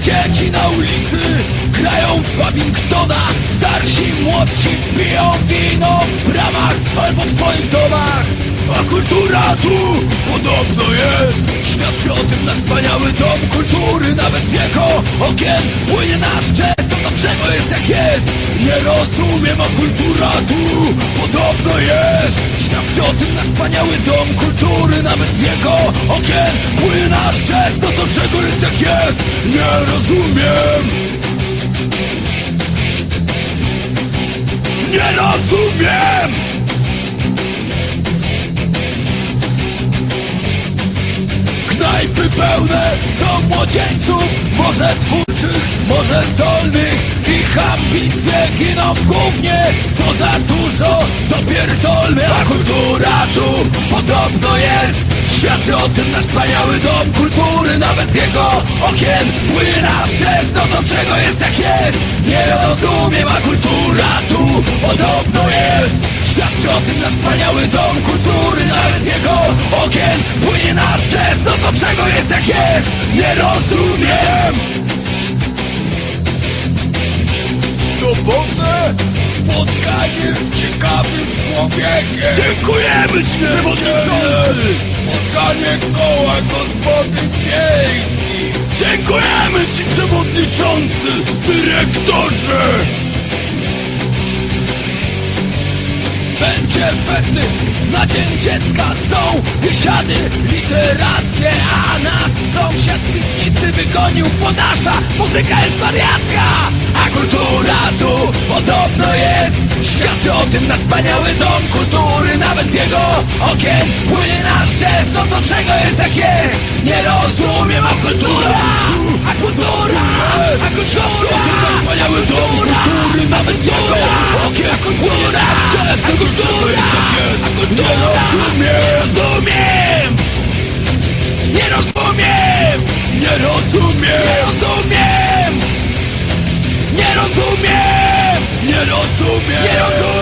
dzieci na ulicy grają w Babingtona. Starsi, młodsi piją wino w bramach albo w swoich domach. A kultura tu podobno jest. Świadczy o tym nasz wspaniały dom kultury Nawet jego okien płynie nasz To dlaczego jest jak jest. Nie rozumiem, a kultura tu podobno jest. Nasz wspaniały dom kultury Nawet z jego okien płynie nasz jazz To dlaczego jest jak jest Nie rozumiem Nie rozumiem! Knajpy pełne są młodzieńców Może twórczych, może zdolnych Ich ambicje giną w gównie Co za dużo, to pierdolmy A kultura tu podobno jest. Świadczy o tym nasz wspaniały dom kultury Nawet jego okien płynie nasz jazz No do czego jest jak jest. Nie rozumiem, a kultura tu podobno jest. Świadczy o tym nasz wspaniały dom kultury Nawet jego okien z ciekawym człowiekiem Dziękujemy Ci przewodniczący! Spotkanie koła gospody wiejskich! Dziękujemy Ci przewodniczący Dyrektorze! Będzie festy na Dzień Dziecka Są biesiady literackie A nas sąsiad z wygonił. Bo nasza muzyka jest wariacka Świadczy o tym nasz wspaniały dom kultury Nawet z jego okien płynie nasz jazz No do czego jest? rozumiem Quiero tu miedo